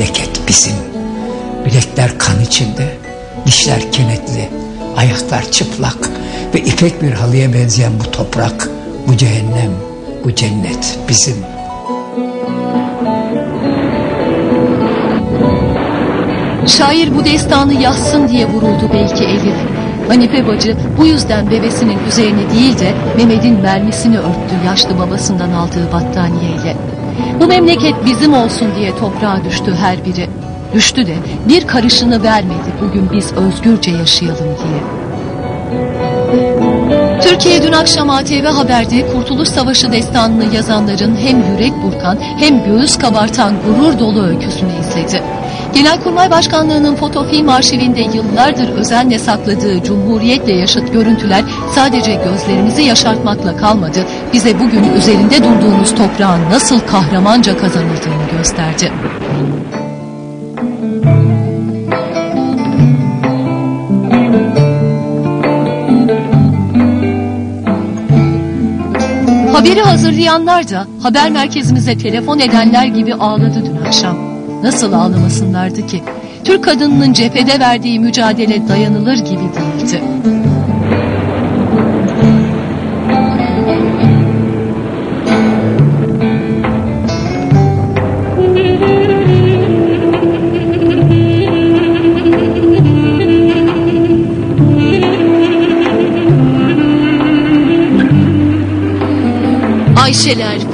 memleket bizim. Bilekler kan içinde, dişler kenetli, ayaklar çıplak ve ipek bir halıya benzeyen bu toprak, bu cehennem, bu cennet bizim. Şair bu destanı yazsın diye vuruldu belki Elif. Hanife bacı bu yüzden bebesinin üzerine değil de Mehmet'in mermisini örttü yaşlı babasından aldığı battaniyeyle. Bu memleket bizim olsun diye toprağa düştü her biri. Düştü de bir karışını vermedi bugün biz özgürce yaşayalım diye. Türkiye dün akşam ATV Haber'de Kurtuluş Savaşı destanını yazanların hem yürek burkan hem göğüs kabartan gurur dolu öyküsünü izledi. Genelkurmay Başkanlığı'nın fotofilm arşivinde yıllardır özenle sakladığı Cumhuriyet'le yaşıt görüntüler sadece gözlerimizi yaşartmakla kalmadı, bize bugün üzerinde durduğumuz toprağın nasıl kahramanca kazanıldığını gösterdi. Haberi hazırlayanlar da haber merkezimize telefon edenler gibi ağladı dün akşam. Nasıl ağlamasınlardı ki? Türk kadınının cephede verdiği mücadele dayanılır gibi değildi. Ayşeler,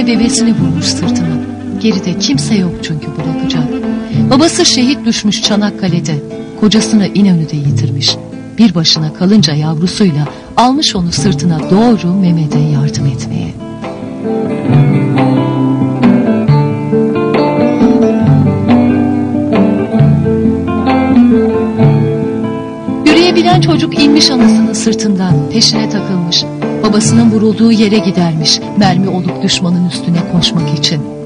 Yerine bebesini vurmuş sırtına. Geride kimse yok çünkü bırakacak. Babası şehit düşmüş Çanakkale'de. Kocasını İnönü'de yitirmiş. Bir başına kalınca yavrusuyla almış onu sırtına doğru Mehmet'e yardım etmeye. Yürüyebilen çocuk inmiş anasının sırtından peşine takılmış. Babasının vurulduğu yere gidermiş mermi olup düşmanın üstüne koşmak için.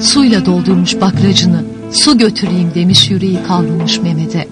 Suyla doldurmuş bakracını. Su götüreyim demiş yüreği kavrulmuş Mehmet'e.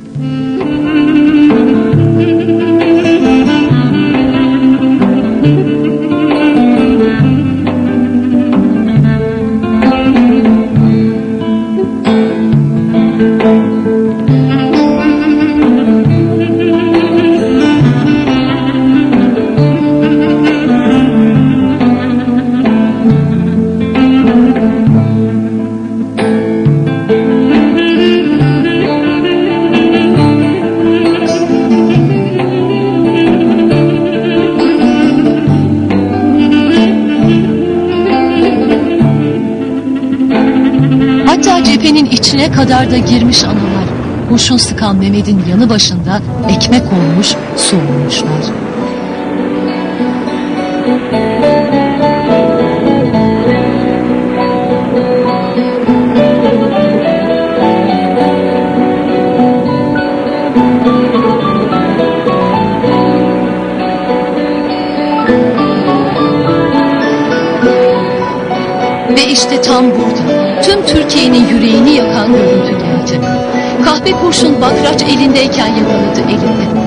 Cephenin içine kadar da girmiş analar. Kurşun sıkan Mehmet'in yanı başında ekmek olmuş, su olmuşlar. Ve işte tam burada tüm Türkiye'nin yüreğini yakan görüntü geldi. Kahpe kurşun bakraç elindeyken yakaladı elinde.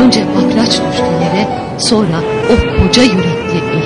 Önce bakraç düştü yere sonra o koca yürekli Elif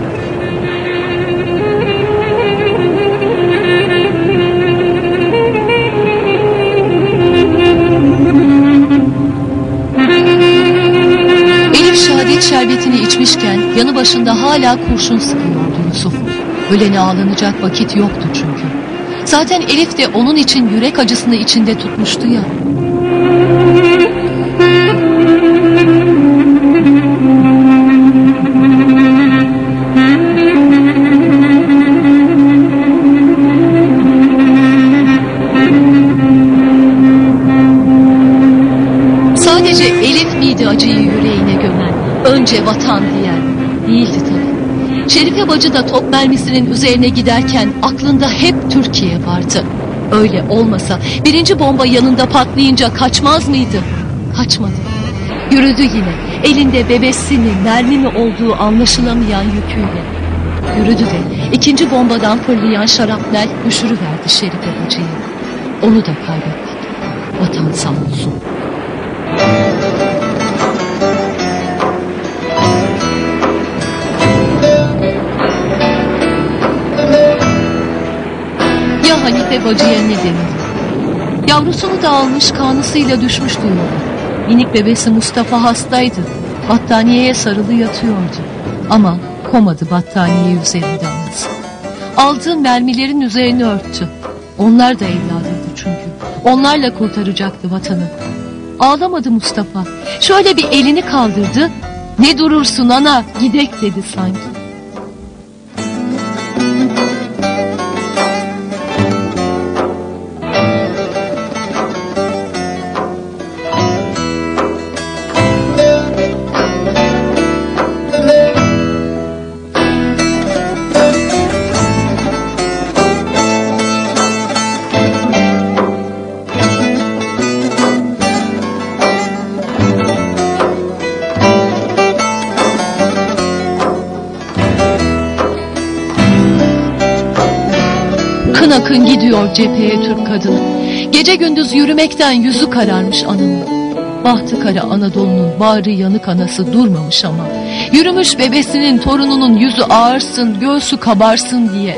Yanı başında hala kurşun sıkıyordu Yusuf. Ölene ağlanacak vakit yoktu çünkü. Zaten Elif de onun için yürek acısını içinde tutmuştu ya. Sadece Elif miydi acıyı yüreğine gömen? Önce vatan diyen. Değildi tabii. Şerife bacı da top mermisinin üzerine giderken aklında hep Türkiye vardı. Öyle olmasa birinci bomba yanında patlayınca kaçmaz mıydı? Kaçmadı. Yürüdü yine. Elinde bebesinin mermi mi olduğu anlaşılamayan yüküyle. Yürüdü de ikinci bombadan fırlayan şarapnel düşürüverdi Şerife bacıyı. Onu da kaybettik. Vatan sağ olsun. Hanife bacıya ne denir? Yavrusunu da almış kanısıyla düşmüştü yola. Minik bebesi Mustafa hastaydı. Battaniyeye sarılı yatıyordu. Ama komadı battaniye üzerinde anası. Aldığı mermilerin üzerine örttü. Onlar da evladıydı çünkü. Onlarla kurtaracaktı vatanı. Ağlamadı Mustafa. Şöyle bir elini kaldırdı. Ne durursun ana gidek dedi sanki. Gidiyor cepheye Türk kadını. Gece gündüz yürümekten yüzü kararmış anamın. Bahtı kara Anadolu'nun bağrı yanık anası durmamış ama. Yürümüş bebesinin torununun yüzü ağırsın, göğsü kabarsın diye.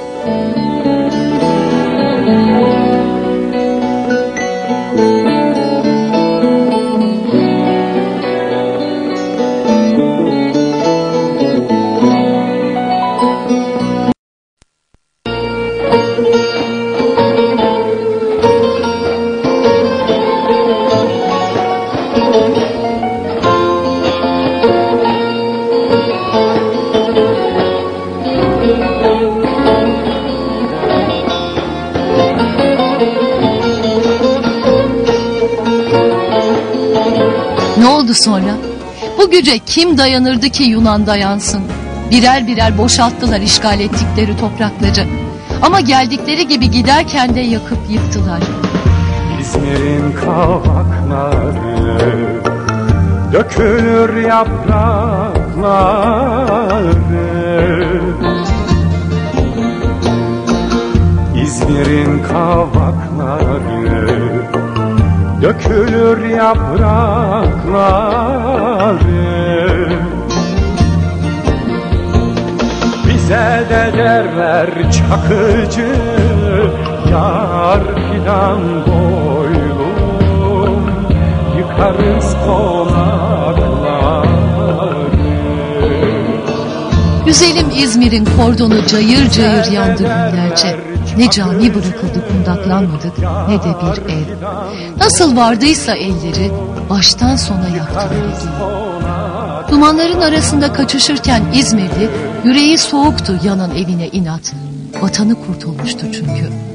Oldu sonra? Bu güce kim dayanırdı ki Yunan dayansın? Birer birer boşalttılar işgal ettikleri toprakları. Ama geldikleri gibi giderken de yakıp yıktılar. İzmir'in kavakları Dökülür yaprakları İzmir'in kavakları Dökülür yaprakları. Bize de derler çakıcı Yar fidan boylum. Yıkarız konakları. Güzelim İzmir'in kordonu cayır cayır yandı günlerce. Ne cami bırakıldı kundaklanmadık ne de bir ev. Nasıl vardıysa elleri baştan sona evi. Dumanların arasında kaçışırken İzmirli yüreği soğuktu yanan evine inat. Vatanı kurtulmuştu çünkü.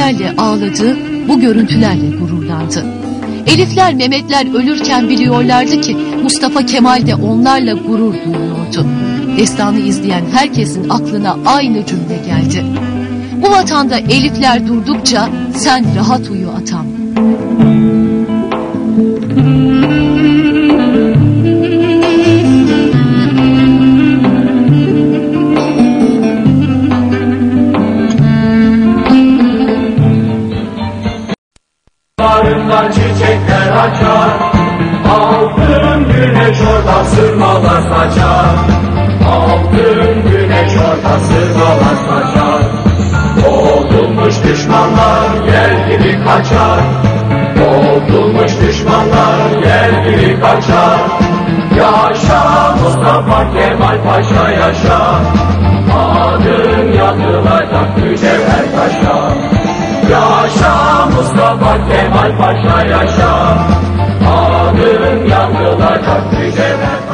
Görüntülerle ağladı, bu görüntülerle gururlandı. Elifler, Mehmetler ölürken biliyorlardı ki Mustafa Kemal de onlarla gurur duyuyordu. Destanı izleyen herkesin aklına aynı cümle geldi. Bu vatanda Elifler durdukça sen rahat uyu atam. Bozulmuş düşmanlar yer gibi kaçar. Yaşa Mustafa Kemal Paşa yaşa. Adın yazılacak mücevher taşa. Yaşa Mustafa Kemal Paşa yaşa. Adın yazılacak mücevher